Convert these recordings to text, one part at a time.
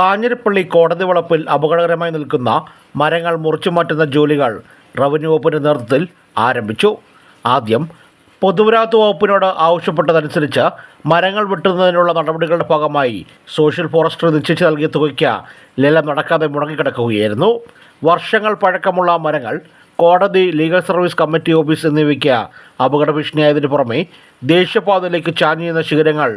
കാഞ്ഞിരപ്പള്ളി കോടതി വളപ്പിൽ അപകടകരമായി നിൽക്കുന്ന മരങ്ങൾ മുറിച്ചു മാറ്റുന്ന ജോലികൾ റവന്യൂ വകുപ്പിന്റെ നേതൃത്വത്തിൽ ആരംഭിച്ചു. ആദ്യം പൊതുമരാമത്ത് വകുപ്പിനോട് ആവശ്യപ്പെട്ടതനുസരിച്ച് മരങ്ങൾ വെട്ടുന്നതിനുള്ള നടപടികളുടെ ഭാഗമായി സോഷ്യൽ ഫോറസ്റ്റർ നിശ്ചയിച്ച് നൽകിയ തുകയ്ക്ക് ലേലം നടക്കാതെ മുടങ്ങിക്കിടക്കുകയായിരുന്നു. വർഷങ്ങൾ പഴക്കമുള്ള മരങ്ങൾ കോടതി ലീഗൽ സർവീസ് കമ്മിറ്റി ഓഫീസ് എന്നിവയ്ക്ക് അപകട ഭീഷണിയായതിനു പുറമെ ദേശീയപാതയിലേക്ക് ചാഞ്ഞുന്ന ശിഖരങ്ങൾ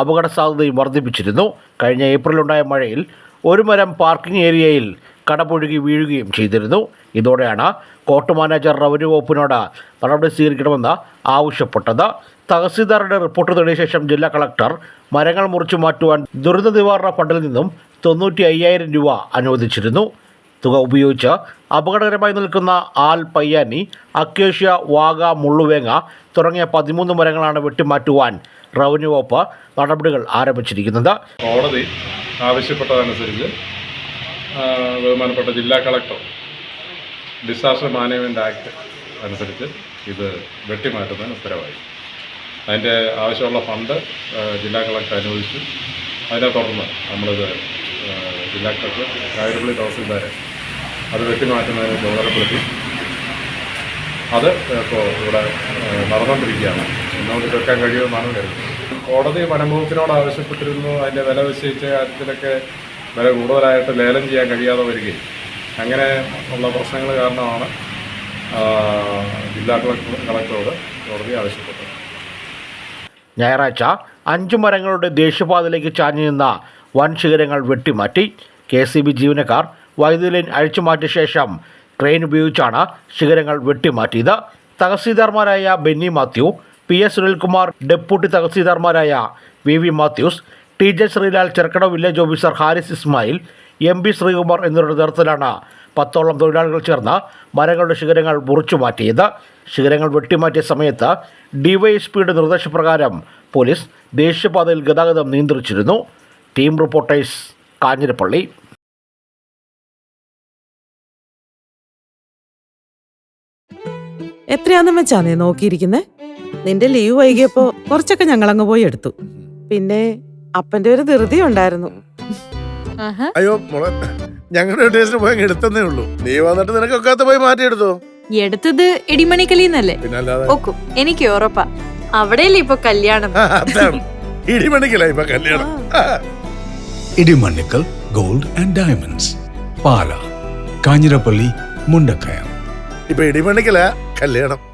അപകട സാധ്യതയും വർദ്ധിപ്പിച്ചിരുന്നു. കഴിഞ്ഞ ഏപ്രിലുണ്ടായ മഴയിൽ ഒരു മരം പാർക്കിംഗ് ഏരിയയിൽ കടപൊഴുകി വീഴുകയും ചെയ്തിരുന്നു. ഇതോടെയാണ് കോർട്ട് മാനേജർ റവന്യൂ വകുപ്പിനോട് നടപടി സ്വീകരിക്കണമെന്ന് ആവശ്യപ്പെട്ടത്. തഹസീൽദാറുടെ റിപ്പോർട്ട് തേടിയ ശേഷം ജില്ലാ കളക്ടർ മരങ്ങൾ മുറിച്ചു മാറ്റുവാൻ ദുരന്ത നിവാരണ ഫണ്ടിൽ നിന്നും തൊണ്ണൂറ്റി അയ്യായിരം രൂപ അനുവദിച്ചിരുന്നു. തുക ഉപയോഗിച്ച് അപകടകരമായി നിൽക്കുന്ന ആൽ പയ്യാനി അക്കേഷ്യ വാഗ മുള്ളുവേങ്ങ തുടങ്ങിയ പതിമൂന്ന് മരങ്ങളാണ് വെട്ടിമാറ്റുവാൻ റവന്യൂ വകുപ്പ് നടപടികൾ ആരംഭിച്ചിരിക്കുന്നത്. കോടതി ആവശ്യപ്പെട്ടതനുസരിച്ച് ബഹുമാനപ്പെട്ട ജില്ലാ കളക്ടർ ഡിസാസ്റ്റർ മാനേജ്മെന്റ് ആക്ട് അനുസരിച്ച് ഇത് വെട്ടിമാറ്റുന്നതിന് ഉത്തരവായി. അതിന്റെ ആവശ്യമുള്ള ഫണ്ട് ജില്ലാ കളക്ടർ അനുവദിച്ചു. അതിനെ തുടർന്ന് നമ്മളിത് ജില്ലാ കളക്ടർ കായരപ്പള്ളി തഹസിൽദാരെ അത് വെട്ടിമാറ്റുന്നതിന് ചുമതലപ്പെടുത്തി അത് ഇപ്പോൾ ഇവിടെ നടന്നുകൊണ്ടിരിക്കുകയാണ് എന്നോട് തീർക്കാൻ കഴിയുമെന്നാണ് കരുതുന്നത്. കോടതി വനംവകുപ്പിനോട് ആവശ്യപ്പെട്ടിരുന്നു. അതിന്റെ വില നിശ്ചയിച്ച കാര്യത്തിലൊക്കെ വില കൂടുതലായിട്ട് ലേലം ചെയ്യാൻ കഴിയാതെ വരികയും. അങ്ങനെ ഉള്ള പ്രശ്നങ്ങൾ കാരണമാണ് ജില്ലാ കളക്ടർ കളക്ടറോട് കോടതി ആവശ്യപ്പെട്ടത്. ഞായറാഴ്ച അഞ്ചു മരങ്ങളുടെ ദേശീയപാതയിലേക്ക് ചാഞ്ഞു നിന്ന വൻ ശിഖരങ്ങൾ വെട്ടിമാറ്റി കെ സി ബി ജീവനക്കാർ വൈദ്യുതി ലൈൻ അഴിച്ചുമാറ്റിയ ശേഷം ക്രെയിൻ ഉപയോഗിച്ചാണ് ശിഖരങ്ങൾ വെട്ടിമാറ്റിയത്. തഹസീൽദാർമാരായ Benny Mathew P S Sunilkumar deputy തഹസീൽദാർമാരായ V V Mathews T J Sreelal Cherukada village officer Haris Ismail M P Sreekumar എന്നിവരുടെ നേതൃത്വത്തിലാണ് പത്തോളം തൊഴിലാളികൾ ചേർന്ന് മരങ്ങളുടെ ശിഖരങ്ങൾ മുറിച്ചു മാറ്റിയത്. ശിഖരങ്ങൾ വെട്ടിമാറ്റിയ സമയത്ത് ഡിവൈഎസ്പിയുടെ നിർദ്ദേശപ്രകാരം പോലീസ് ദേശീയപാതയിൽ ഗതാഗതം നിയന്ത്രിച്ചിരുന്നു. Team reporters Kanjirappally. എത്രയാന്നും വെച്ചാ നീ നോക്കിയിരിക്കുന്നേ? നിന്റെ ലീവ് വൈകിയപ്പോ കുറച്ചൊക്കെ ഞങ്ങൾ അങ്ങ് പോയി എടുത്തു. പിന്നെ അപ്പന്റെ ഒരു ധൃതി ഉണ്ടായിരുന്നു. ആഹാ. അയ്യോ മോളെ ഞങ്ങളുടെ ടേസ്റ്റിന് പോയി എടുത്തന്നേ ഉള്ളൂ. നീ വന്നിട്ട് നിനക്കൊക്കാത്ത പോയി മാറ്റിയെടുത്തോ? എടുത്തത് ഇടിമണിക്കലിന്നല്ലേ? ഓക്കും എനിക്ക് ഉറപ്പാ. അവിടെയല്ലേ ഇപ്പൊ കല്യാണം? ഇടിമണിക്കലായി ഇപ്പൊ കല്യാണം. Idimanickal gold and diamonds. Pala Kanjirappally Mundakayam. ഇപ്പൊ ഇടിമണിക്കല? കല്യാണം.